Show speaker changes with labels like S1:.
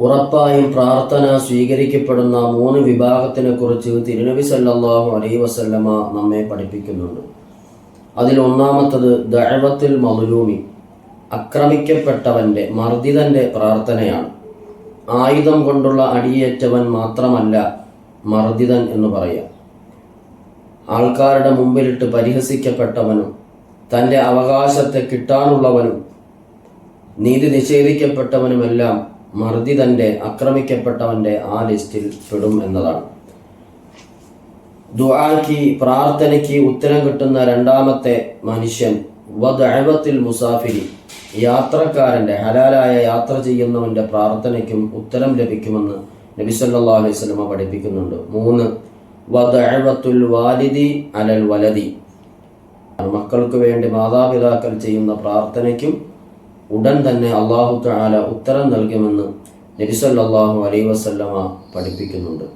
S1: ഉറപ്പായും പ്രാർത്ഥന സ്വീകരിക്കപ്പെടുന്ന മൂന്ന് വിഭാഗത്തിനെ കുറിച്ച് തിരുനബി സല്ലാഹു അലൈ വസല്ലമ നമ്മെ പഠിപ്പിക്കുന്നുണ്ട്. അതിൽ ഒന്നാമത്തത് ദഴവത്തിൽ മധുരൂമി അക്രമിക്കപ്പെട്ടവന്റെ മർദ്ദിതന്റെ പ്രാർത്ഥനയാണ്. ആയുധം കൊണ്ടുള്ള അടിയേറ്റവൻ മാത്രമല്ല മർദ്ദിതൻ എന്ന് പറയാം. ആൾക്കാരുടെ മുമ്പിലിട്ട് പരിഹസിക്കപ്പെട്ടവനും തന്റെ അവകാശത്തെ കിട്ടാനുള്ളവനും നീതി നിഷേധിക്കപ്പെട്ടവനുമെല്ലാം മർദിതന്റെ ആക്രമിക്കപ്പെട്ടവന്റെ ആ ലിസ്റ്റിൽ പെടും എന്നതാണ്. ദുആക്ക് പ്രാർത്ഥനയ്ക്ക് ഉത്തരം കിട്ടുന്ന രണ്ടാമത്തെ മനുഷ്യൻ വദഅവത്തിൽ മുസാഫിരി യാത്രക്കാരന്റെ ഹലാലായ യാത്ര ചെയ്യുന്നവന്റെ പ്രാർത്ഥനയ്ക്കും ഉത്തരം ലഭിക്കുമെന്ന് നബി സല്ലല്ലാഹു അലൈഹി വസല്ലമ പഠിപ്പിക്കുന്നുണ്ട്. മൂന്ന് വദഅവത്തുൽ വാലിദി അലൽ വലതി മക്കൾക്ക് വേണ്ടി മാതാപിതാക്കൾ ചെയ്യുന്ന പ്രാർത്ഥനയ്ക്കും ഉടൻ തന്നെ അള്ളാഹു തആല ഉത്തരം നൽകുമെന്ന് നബി സല്ലല്ലാഹു അലൈഹി വസല്ലമ പഠിപ്പിക്കുന്നുണ്ട്.